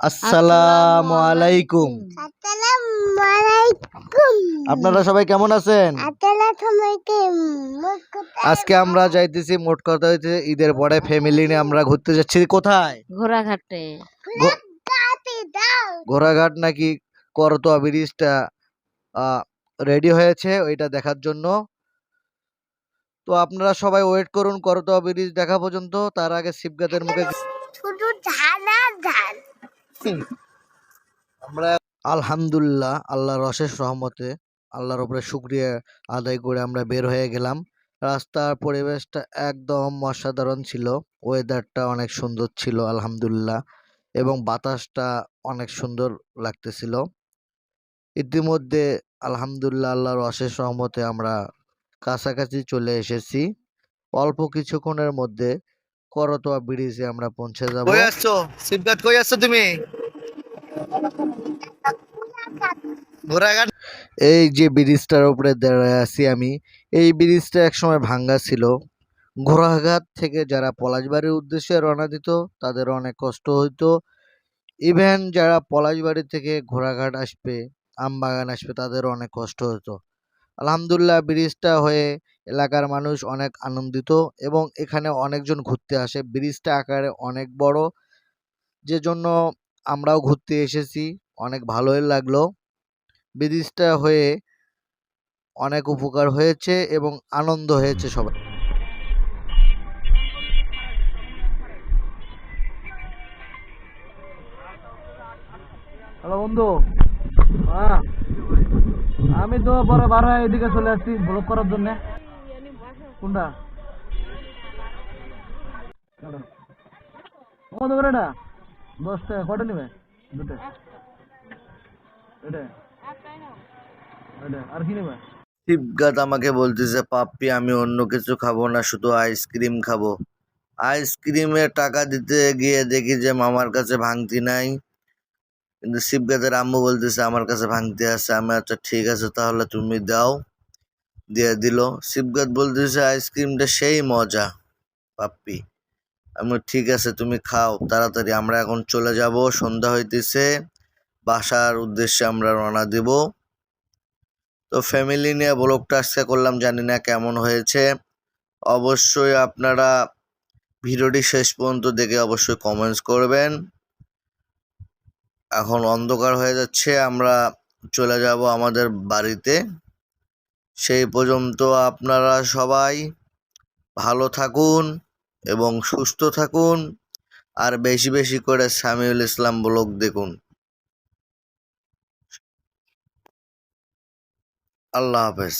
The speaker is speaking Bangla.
আসসালামু আলাইকুম। আসসালামু আলাইকুম। আপনারা সবাই কেমন আছেন? আজকে আমরা যাইতেছি মোট কথা হইতে ঈদের পরে ফ্যামিলি নিয়ে আমরা ঘুরতে যাচ্ছি। কোথায়? ঘোড়াঘাটে। ঘোড়াঘাট নাকি করতোয়া ব্রিজটা রেডি হয়েছে ওইটা দেখার জন্য। তো আপনারা সবাই ওয়েট করুন করতোয়া ব্রিজ দেখা পর্যন্ত। তার আগে শিবগাতের মুখে আলহামদুলিল্লাহ আল্লাহর অশেষ রহমতে, আল্লাহর উপরে শুক্রিয়া আদায় করে আমরা বের হয়ে গেলাম। রাস্তার পরিবেশটা একদম অসাধারণ ছিল। ওয়েদারটা অনেক সুন্দর ছিল, আলহামদুলিল্লাহ। এবং বাতাসটা অনেক সুন্দর লাগতেছিল। ইতিমধ্যে আলহামদুলিল্লাহ আল্লাহর অশেষ রহমতে আমরা কাছাকাছি চলে এসেছি। অল্প কিছুক্ষণের মধ্যে করতোয়া ব্রিজে আমরা পৌঁছে যাব। তুমি? এই যে ব্রিজটার উপরে দাঁড়ায় আছি আমি, এই ব্রিজটা একসময় ভাঙ্গা ছিল। ঘোড়াঘাট থেকে যারা পলাশবাড়ির উদ্দেশ্যে রওনা দিত, তাদের অনেক কষ্ট হইতো। ইভেন যারা পলাশবাড়ি থেকে ঘোড়াঘাট আসবে, আমবাগান আসবে তাদেরও অনেক কষ্ট হতো আলহামদুলিল্লাহ, ব্রিজটা হয়ে এলাকার মানুষ অনেক আনন্দিত এবং এখানে অনেকজন ঘুরতে আসে। ব্রিজটা আকারে অনেক বড় যে জন্য আমরাও ঘুরতে এসেছি। অনেক ভালোই লাগল। ব্রিজটা হয়ে অনেক উপকার হয়েছে এবং আনন্দ হয়েছে সবাই। হ্যালো বন্ধু। হ্যাঁ। আমি তো পরে বারো এদিকে চলে আসছি ব্লক করার জন্য। কোনটা? কত করে এটা? দশ টাকা। কটা নেবে? দুটো। এটা। আমাকে বলতেছে, পাপ্পি, আমি অন্য কিছু খাব না, শুধু আইসক্রিম খাব। আইসক্রিমের টাকা দিতে গিয়ে দেখি যে মামার কাছে ভাঙতি নাই। কিন্তু শিবগাতের আম্মু বলতেছে, আমার কাছে ভাঙতি আছে। আমি আচ্ছা ঠিক আছে, তাহলে তুমি দাও। দিয়ে দিল। শিবগাত বলতেছে আইসক্রিমটা সেই মজা, পাপ্পি। আমি ঠিক আছে, তুমি খাও, তাড়াতাড়ি, আমরা এখন চলে যাব। সন্ধ্যা হইতেছে। বাসার উদ্দেশ্যে আমরা রওনা দিব। তো ফ্যামিলি নিয়ে ব্লগটা আজকে করলাম, জানি না কেমন হয়েছে। অবশ্যই আপনারা ভিডিওটি শেষ পর্যন্ত দেখে অবশ্যই কমেন্টস করবেন। এখন অন্ধকার হয়ে যাচ্ছে, আমরা চলে যাব আমাদের বাড়িতে। সেই পর্যন্ত আপনারা সবাই ভালো থাকুন এবং সুস্থ থাকুন। আর বেশি বেশি করে সামিউল ইসলাম ব্লগ দেখুন। আল্লাহ হাফেজ